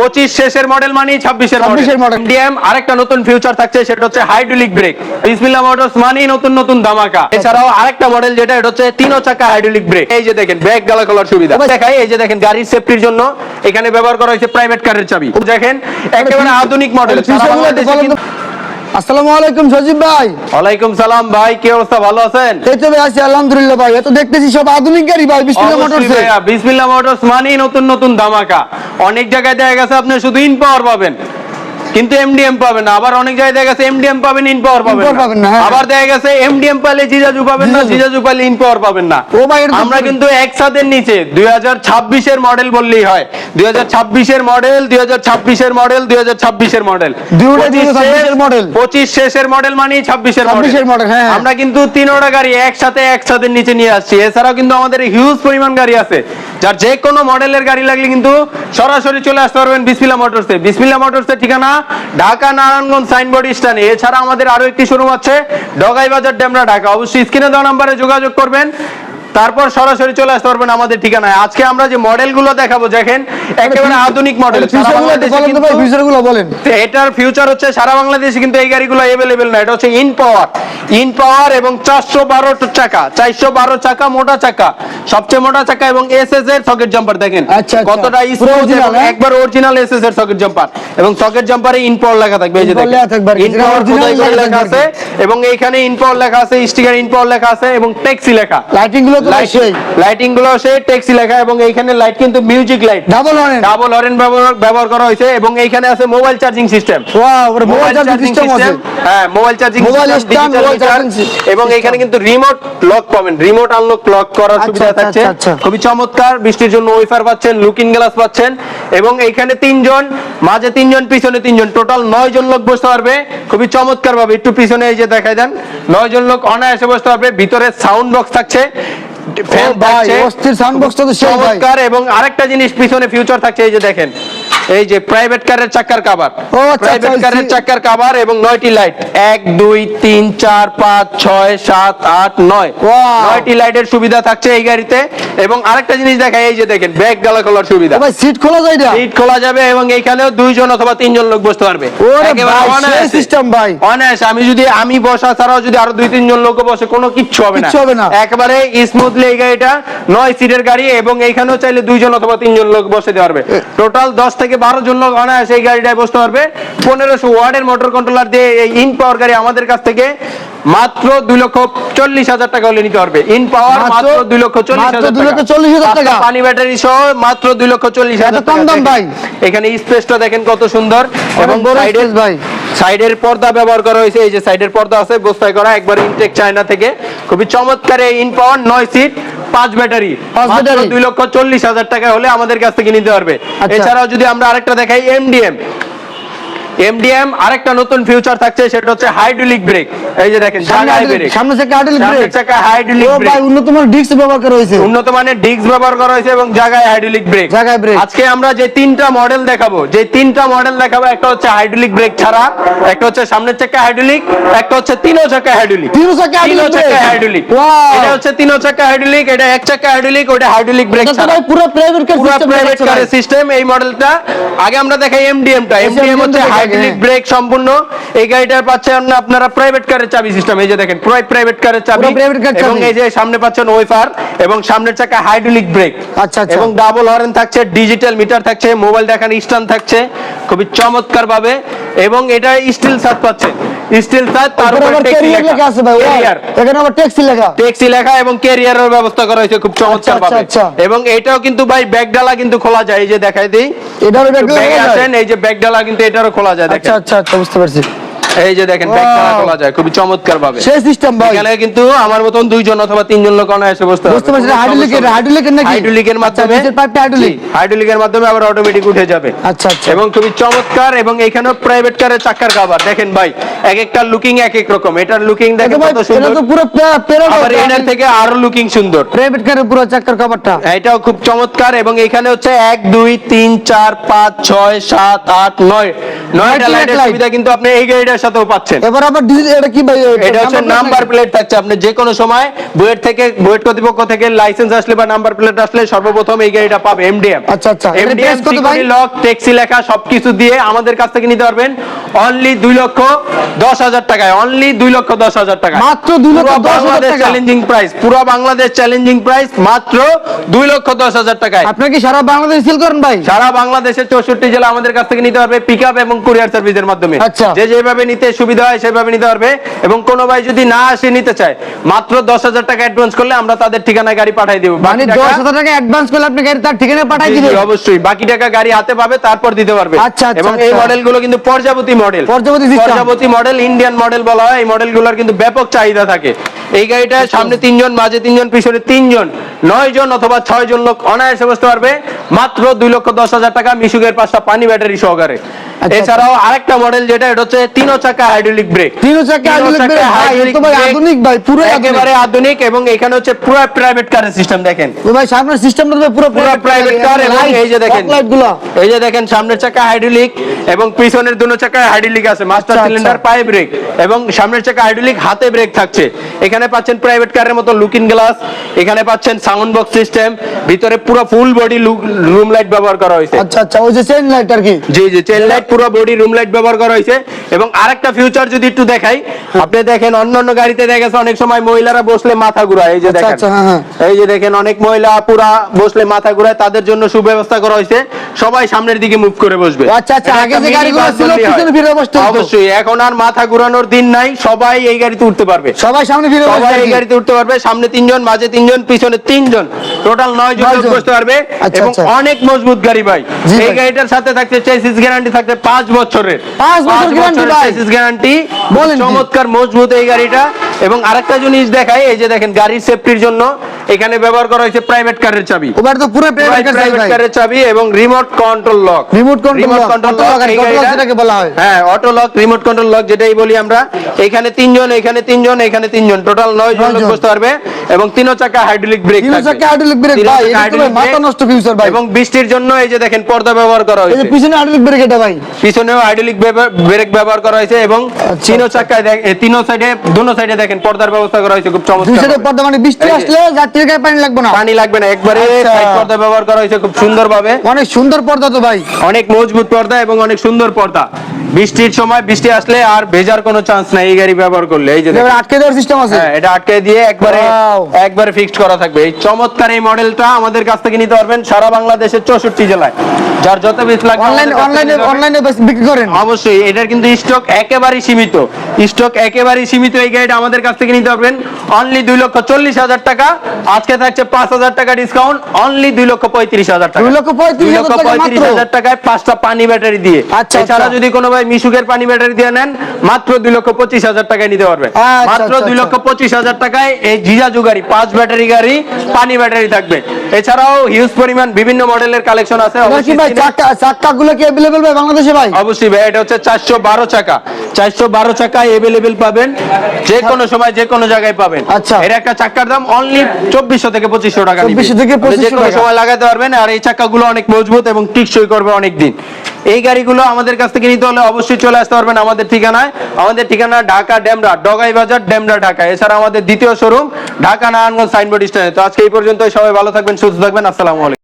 পঁচিশ শেষের মডেল মানে ছাব্বিশের 26 এর মডেল ডিএম আরেকটা নতুন ফিউচার থাকছে সেটা হচ্ছে হাইড্রোলিক ব্রেক বিসমিল্লাহ মোটরস মানেই নতুন নতুন ধামাকা। এছাড়াও আরেকটা মডেল যেটা এটা হচ্ছে তিন চাকা হাইড্রোলিক ব্রেক এই যে দেখেন ব্রেক গালা কলার সুবিধা দেখাই এই যে দেখেন গাড়ির সেফটির জন্য এখানে ব্যবহার করা হয়েছে প্রাইভেট কারের চাবি। দেখেন একেবারে আধুনিক মডেল আসসালামু আলাইকুম সজীব ভাই। ওয়ালাইকুম সালাম ভাই কি অবস্থা? ভালো আছেন? এই তো ভাই আছি আলহামদুলিল্লাহ ভাই। এত দেখতেছি সব আধুনিক গাড়ি ভাই বিসমিল্লাহ মোটরস বিসমিল্লাহ মোটরস মানেই নতুন নতুন ধামাকা। অনেক জায়গায় দেখা গেছে আপনি শুধু ইন পাওয়ার পাবেন। কিন্তু এমডিএম পাবেন না। আবার অনেক জায়গায় দেখা গেছে এমডিএম পাবেন ইন পাওয়ার পাবেন না, হ্যাঁ। আবার দেখা গেছে এমডিএম পাইলে জিজাজু পাবেন না জিজাজু। পাইলে ইন পাওয়ার পাবেন না। ও ভাই, আমরা কিন্তু একসাথে নিচে দুই হাজার ছাব্বিশের মডেল বললেই হয়। দুই হাজার ছাব্বিশের মডেল দুই হাজার ছাব্বিশের মডেল দুই হাজার ছাব্বিশের মডেল দুইটা 2026 এর model। পঁচিশ শেষের মডেল ছাব্বিশের 26 এর model, হ্যাঁ, হ্যাঁ। আমরা কিন্তু তিনোটা গাড়ি একসাথে একসাথে নিচে নিয়ে আসছি। এছাড়াও কিন্তু আমাদের হিউজ পরিমাণ গাড়ি আছে। যার যে কোনো মডেলের গাড়ি লাগলে কিন্তু সরাসরি চলে আসতে পারবেন বিসমিল্লা মোটরসে বিসমিল্লা মোটরসের ঠিকানা ঢাকা নারায়ণগঞ্জ সাইনবোর্ড স্ট্যান্ড। এছাড়া আমাদের আরও একটি শোরুম আছে ডগাই বাজার ডেমরা ঢাকা। অবশ্যই স্ক্রিনে দেওয়া নাম্বারে যোগাযোগ করবেন। তারপর সরাসরি চলে আসতে পারবেন আমাদের ঠিকানায়। আজকে আমরা যে মডেলগুলো দেখাবো দেখেন একেবারে আধুনিক মডেল। বলেন এটার ফিউচার হচ্ছে সারা বাংলাদেশে কিন্তু এই গাড়িগুলো অ্যাভেলেবেল না। এটা হচ্ছে ইন পাওয়ার ইন পাওয়ার এবং চারশো বারো চাকা চারশো বারো চাকা মোটা চাকা। সবচেয়ে মোটা চাকা এবং এস এস এর সকেট জাম্পার দেখেন। আচ্ছা, আচ্ছা। কতটা স্মুথ হ্যাঁ? একবার অরিজিনাল এস এস এর সকেট জাম্পার এবং সকেট জাম্পারে ইন পাওয়ার লেখা থাকবে এই যে ইন পাওয়ার লেখা আছে? এবং এইখানে ইন পাওয়ার লেখা আছে স্টিকার ইন পাওয়ার লেখা আছে এবং ট্যাক্সি লেখা। লাইটিংগুলো লাইটিংগুলো সেই। ট্যাক্সি লেখা এবং এইখানে লাইট কিন্তু music light double horn double horn ব্যবহার করা হয়েছে এবং এইখানে আছে mobile charging system wow mobile charging system আছে। হ্যাঁ মোবাইল চার্জিং এবং কিন্তু রিমোট লক পাবেন। রিমোট আনলক লক করার আচ্ছা, সুবিধা আচ্ছা, থাকছে। আচ্ছা। খুবই চমৎকার। বৃষ্টির জন্য ওয়েফার পাচ্ছেন লুকিং গ্লাস পাচ্ছেন এবং এইখানে তিনজন মাঝে তিনজন পিছনে তিনজন। টোটাল নয় জন লোক বসতে পারবে। খুবই চমৎকার ভাবে একটু পিছনে এই যে দেখাই দেন। নয় জন লোক অনায়াসে বসতে পারবে। ভিতরে সাউন্ড বক্স থাকছে। ফ্যান থাকছে অস্থির সাউন্ড বক্স তো সেই ভাই। চমৎকার এবং আরেকটা জিনিস পিছনে ফিউচার থাকছে এই যে দেখেন এই যে প্রাইভেট কারের চাকার কাভার ও, প্রাইভেট আচ্ছা, কারের আচ্ছা। চাকার কাভার এবং নয়টি লাইট এক দুই তিন চার পাঁচ ছয় সাত আট নয়! নয়টি লাইটের সুবিধা থাকছে এই গাড়িতে। এবং আরেকটা জিনিস দেখায় এই যে দেখেন ব্যাগ গালা খোলার সুবিধা। ভাই সিট খোলা যায় না সিট খোলা যাবে এবং এইখানেও দুইজন অথবা তিনজন লোক বসতে পারবে। একেবারে ভাই, অনায়াসে। অনায়াসে আমি যদি আমি বসা ছাড়াও যদি আরও দুই তিনজন লোক বসে কোনো কিচ্ছু হবে না। কিচ্ছু হবে না। একেবারে স্মুথলি এই গাড়িটা নয় সিটের গাড়ি এবং এইখানেও চাইলে দুইজন অথবা তিনজন লোক বসে দিতে পারবে। টোটাল দশ থেকে বারো জন লোক অনায়াসে এই গাড়িটায় বসতে পারবে পনেরোশো ওয়ার্ডের মোটর কন্ট্রোলার দিয়ে এই ইন পাওয়ার গাড়ি আমাদের কাছ থেকে মাত্র দুই লক্ষ চল্লিশ হাজার টাকা হলে নিতে পারবে ইন পাওয়ার মাত্র- দুই লক্ষ চল্লিশ হাজার দুই লক্ষ টাকা। 40,000 টাকা। পানি ব্যাটারি সহ মাত্র দুই লক্ষ চল্লিশ হাজার কম দাম ভাই। এখানে স্পেসটা দেখেন কত সুন্দর এবং সাইডের ভাই। সাইডের পর্দা ব্যবহার করা হয়েছে এই যে সাইডের পর্দা আছে বস্তায় করা একবার ইনটেক চায়না থেকে খুবই চমৎকার এই ইন পাওয়ার নয় সিট পাঁচ ব্যাটারি পাঁচ ব্যাটারি। দুই লক্ষ চল্লিশ হাজার টাকা হলে আমাদের কাছ থেকে নিতে পারবে আচ্ছা। এছাড়াও যদি আমরা আরেকটা দেখাই এমডিএম এমডিএম আরেকটা নতুন ফিউচার থাকছে সেটা হচ্ছে হাইড্রোলিক ব্রেক এই যে দেখেন সামনে জায়গায় হাইড্রোলিক- ব্রেক ব্রেক চাকা হাইড্রোলিক ও ব্রেক ভাই উন্নত মানের ডিস্ক ব্যবহার করা হয়েছে। উন্নত মানের ডিস্ক ব্যবহার করা হয়েছে এবং জায়গায় হাইড্রোলিক ব্রেক জায়গায় brake। আজকে আমরা যে তিনটা মডেল দেখাবো যে তিনটা মডেল দেখাবো একটা হচ্ছে হাইড্রোলিক ব্রেক ছাড়া একটা হচ্ছে সামনের চাকা হাইড্রোলিক একটা হচ্ছে তিনো চাকা হাইড্রোলিক তিনো চাকা চাকা? হাইড্রোলিক এটা হচ্ছে তিনো চাকা হাইড্রোলিক এটা এক চাকা হাইড্রোলিক ওটা হাইড্রোলিক ব্রেক ছাড়া। পুরো প্রাইভেট কার সিস্টেম প্রাইভেট কারের সিস্টেম এই মডেলটা আগে আমরা দেখাই এমডিএম টা এমডিএম হচ্ছে হাইড্রোলিক হ্যাঁ। ব্রেক সম্পূর্ণ। এই গাড়িটার পাচ্ছেন আপনারা প্রাইভেট কারের চাবি সিস্টেম এই যে দেখেন পুরো প্রাইভেট কারের চাবি এবং এই যে সামনে পাচ্ছেন ওয়েফার এবং সামনের চাকা হাইড্রোলিক ব্রেক আচ্ছা, আচ্ছা। এবং ডাবল হর্ন থাকছে ডিজিটাল মিটার থাকছে মোবাইল দেখার স্ট্যান্ড থাকছে খুবই চমৎকার ভাবে এবং এটা স্টিল সাত পাচ্ছে। স্টিল সাত তার উপর লেখা। আছে ভাই এখানে আবার ট্যাক্সি লেখা। ট্যাক্সি লেখা এবং ক্যারিয়ারের ব্যবস্থা করা হয়েছে খুব চমৎকার আচ্ছা, ভাবে আচ্ছা। এবং এটাও কিন্তু ভাই ব্যাগ ডালা কিন্তু খোলা যায় এই যে দেখাই দিই। এটারও ব্যাগ লেখা আসেন এই যে ব্যাগ ডালা কিন্তু এটারও খোলা যায় আচ্ছা দেখেন। আচ্ছা আচ্ছা বুঝতে পারছি। এই যে দেখেন ব্যাগ খোলা যায় খুবই চমৎকার ভাবে সেই সিস্টেম ভাই। এখানে কিন্তু আমার মতন দুইজন অথবা তিনজন লোক অনায়াসে বসতে পারবে। বুঝতে পারছি হাইড্রোলিকের হাইড্রোলিকের নাকি? হাইড্রোলিকের মাধ্যমে পাইপটা হাইড্রোলিক হাইড্রোলিকের মাধ্যমে আবার অটোমেটিক উঠে যাবে। আচ্ছা আচ্ছা। এবং খুবই চমৎকার এবং এখানেও প্রাইভেট কারের চাকার কাভার দেখেন ভাই এক একটা লুকিং এক এক রকম। এটার লুকিং এটা দেখেন কত এটা তো পুরো প্যারাডো আবার এটার থেকে আরও লুকিং সুন্দর। প্রাইভেট কারের পুরো চাক্কার কভারটা এটাও খুব চমৎকার এবং এখানে হচ্ছে এক দুই তিন চার পাঁচ ছয় সাত আট নয়। নয়টা Lighting লাইটের সুবিধা কিন্তু আপনি এই গাড়িটার সাথেও পাচ্ছেন। এবার আবার এটা কি ভাই এটা হচ্ছে নাম্বার প্লেট থাকছে। আপনি যে কোনো সময় বুয়েট থেকে বুয়েট কর্তৃপক্ষ থেকে লাইসেন্স আসলে বা নাম্বার প্লেট আসলে সর্বপ্রথম এই গাড়িটা পাবে এমডিএম আচ্ছা, আচ্ছা। এমডিএম price কত ভাই? সিকিউরিটি লক ট্যাক্সি লেখা সবকিছু দিয়ে আমাদের কাছ থেকে নিতে পারবেন। অনলি দুই লক্ষ দশ হাজার টাকায় অনলি দুই লক্ষ দশ হাজার টাকা মাত্র দুই লক্ষ দশ হাজার টাকা। চ্যালেঞ্জিং প্রাইস পুরো বাংলাদেশ চ্যালেঞ্জিং প্রাইস মাত্র লক্ষ দশ হাজার টাকায়। আপনার কি সারা বাংলাদেশ সেল করেন ভাই? সারা বাংলাদেশের চৌষট্টি জেলা আমাদের কাছ থেকে নিতে পারবে পিক এবং কুরিয়ার সার্ভিসের মাধ্যমে। আচ্ছা। যে যেভাবে নিতে সুবিধা হয় সেভাবে নিতে পারবে এবং কোনো ভাই যদি না আসে নিতে চায় মাত্র দশ হাজার টাকা অ্যাডভান্স করলে আমরা তাদের ঠিকানায় গাড়ি পাঠিয়ে দেবো। মানে দশ হাজার টাকা অ্যাডভান্স করলে আপনি গাড়ি তার ঠিকানা পাঠাই দিবেন? অবশ্যই। বাকি টাকা গাড়ি হাতে পাবে তারপর দিতে পারবে। আচ্ছা, আচ্ছা, এবং এই আচ্ছা। মডেলগুলো কিন্তু পর্যাবতী মডেল পর্যাবতী মডেল ইন্ডিয়ান মডেল বলা হয় এই কিন্তু ব্যাপক চাহিদা থাকে। এই গাড়িটা আচ্ছা। সামনে তিনজন মাঝে তিনজন পিছনে তিনজন নয় জন অথবা ছয় জন লোক অনায়াসে বসতে পারবে। মাত্র দুই লক্ষ দশ হাজার টাকা মিশুকের পাঁচটা পানি ব্যাটারি সহকারে। আচ্ছা। এছাড়াও আরেকটা মডেল যেটা এটা হচ্ছে তিনো চাকা হাইড্রোলিক ব্রেক তিন চাকা hydraulic brake, ভাই, এ তো ভাই আধুনিক ভাই, আধুনিক। একেবারে আধুনিক এবং এখানে হচ্ছে পুরো প্রাইভেট কারের সিস্টেম দেখেন। ও ভাই সামনের সিস্টেমটা তো পুরো পুরো প্রাইভেট কার এবং এই যে দেখেন লাইটগুলো। এই যে দেখেন সামনের চাকা হাইড্রোলিক এবং পিছনের দুনো চাকা হাইড্রোলিক আছে মাস্টার আচ্ছা, সিলিন্ডার আচ্ছা। পায়ে ব্রেক এবং সামনের চাকা হাইড্রোলিক হাতে ব্রেক থাকছে। এখানে পাচ্ছেন প্রাইভেট কারের মতো লুকিং গ্লাস এখানে পাচ্ছেন সাউন্ড বক্স সিস্টেম ভিতরে পুরো ফুল বডি রুম লাইট ব্যবহার করা হয়েছে। আচ্ছা আচ্ছা ওই যে চেইন লাইট আর কি। জি জি চেন লাইট পুরো বডি রুম লাইট ব্যবহার করা হয়েছে। এবং আরেকটা ফিউচার যদি একটু দেখাই আপনি দেখেন অন্যান্য গাড়িতে দেখা গেছে অনেক সময় মহিলারা বসলে মাথা ঘুরায়। এই যে আচ্ছা, দেখেন। আচ্ছা, হ্যাঁ, হ্যাঁ। এই যে দেখেন অনেক মহিলা পুরা বসলে মাথা ঘুরায় তাদের জন্য সুব্যবস্থা করা হয়েছে। সবাই সামনের দিকে মুভ করে বসবে। আচ্ছা, আচ্ছা, আগে যে গাড়িগুলো ছিল, পিছনে ফিরে বসতে হতো। অবশ্যই এখন আর মাথা ঘুরানোর দিন নাই সবাই এই গাড়িতে উঠতে পারবে। সবাই সামনে ফিরে বসে সবাই এই গাড়িতে উঠতে পারবে সামনে তিনজন মাঝে তিনজন পিছনে তিনজন টোটাল নয় জন। বসতে পারবে। আচ্ছা, এবং। অনেক মজবুত গাড়ি ভাই। এই গাড়িটার সাথে থাকছে চেসিস গ্যারান্টি থাকছে পাঁচ বছরের। পাঁচ বছর ভাই। গ্যারান্টি বলেন চমৎকার মজবুত এই গাড়িটা। এবং আরেকটা জিনিস দেখায় এই যে দেখেন গাড়ির সেফটির জন্য এখানে ব্যবহার করা হয়েছে প্রাইভেট কারের চাবি। ওবার তো পুরো প্রাইভেট কারের চাবি এবং remote control lock lock, control lock যেটাকে বলা হয়। হ্যাঁ auto lock remote control lock যেটাই বলি আমরা। এখানে তিনজন এখানে তিনজন এখানে তিনজন। টোটাল নয় জন লোক বসতে পারবে এবং তিনো চাকা হাইড্রোলিক ব্রেক তিন চাকা hydraulic brake ভাই, এটা মাথা নষ্ট ফিউচার ভাই। এবং বৃষ্টির জন্য এই যে দেখেন পর্দা ব্যবহার করা এই হয়েছে। পিছনে হাইড্রোলিক ব্রেক এটা ভাই। পিছনেও হাইড্রোলিক ব্রেক ব্যবহার করা হয়েছে এবং আচ্ছা, তিনো আচ্ছা। চাকায় তিনো সাইডে দুনো সাইডে দেখেন পর্দার ব্যবস্থা করা হয়েছে খুব চমৎকার দুই সাইডে পর্দা মানে বৃষ্টি এই যে। গায়ে পানি লাগবে না। পানি লাগবে না একবারে আচ্ছা। সাইড পর্দা ব্যবহার করা হয়েছে খুব সুন্দর ভাবে অনেক সুন্দর পর্দা তো ভাই। অনেক মজবুত পর্দা এবং অনেক সুন্দর পর্দা। বৃষ্টির সময় বৃষ্টি আসলে আর ভেজার কোনো চান্স নাই এই গাড়ি ব্যবহার করলে। এই যে আটকে দেওয়ার সিস্টেম আছে? হ্যাঁ এটা আটকে দিয়ে একবারে একবারে ফিক্সড করা থাকবে। এই চমৎকার এই মডেলটা আমাদের কাছ থেকে নিতে পারবেন সারা বাংলাদেশের চৌষট্টি জেলায়। যার যত বেশ লাগবে অনলাইন অনলাইনে অনলাইনে বিক্রি করেন। অবশ্যই এটার কিন্তু স্টক একেবারেই সীমিত। স্টক একেবারেই সীমিত এই গাড়িটা আমাদের কাছ থেকে নিতে পারবেন। অনলি দুই লক্ষ চল্লিশ হাজার টাকা। আজকে থাকছে পাঁচ হাজার টাকা ডিসকাউন্ট অনলি দুই লক্ষ পঁয়ত্রিশ হাজার টাকা। দুই লক্ষ পঁয়ত্রিশ হাজার লক্ষ পঁয়ত্রিশ হাজার টাকায় পাঁচটা পানি ব্যাটারি দিয়ে। আচ্ছা, এছাড়া আচ্ছা। যদি কোনো ভাই মিশুকের পানি ব্যাটারি দিয়ে নেন মাত্র দুই লক্ষ পঁচিশ হাজার টাকায় নিতে পারবে। আচ্ছা, মাত্র আচ্ছা, দুই আচ্ছা। লক্ষ পঁচিশ হাজার টাকায় এই জিজা জুগারি পাঁচ ব্যাটারি গাড়ি পানি ব্যাটারি থাকবে। এছাড়াও হিউজ পরিমাণ বিভিন্ন মডেলের কালেকশন আছে এবার কি অবশ্যই ভাই screen এ- চাকা চাকা গুলো কি अवेलेबल ভাই বাংলাদেশে ভাই অবশ্যই ভাই এটা হচ্ছে চারশো বারো চাকা চারশো বারো চাকা এভেলেবেল পাবেন যে কোনো সময় যে কোনো জায়গায় পাবেন আচ্ছা। এর একটা চাকার দাম অনলি চব্বিশশো থেকে পঁচিশশো টাকা নিবে। 2400 থেকে আপনি যে 2500 কোনো টাকা। সময় লাগাতে পারবেন আর এই চাকাগুলো অনেক মজবুত এবং টিকসই করবে অনেক দিন এই গাড়িগুলো আমাদের কাছ থেকে নিতে হলে অবশ্যই চলে আসতে পারবেন আমাদের ঠিকানায়। আমাদের ঠিকানা ঢাকা ডেমরা, ডগাই বাজার, ডেমরা, ঢাকা। এছাড়া আমাদের দ্বিতীয় শোরুম, ঢাকা নারায়ণগঞ্জ সাইনবোর্ড স্টেশনে তো আজকে এই পর্যন্ত সবাই ভালো থাকবেন, সুস্থ থাকবেন, আসসালামু আলাইকুম।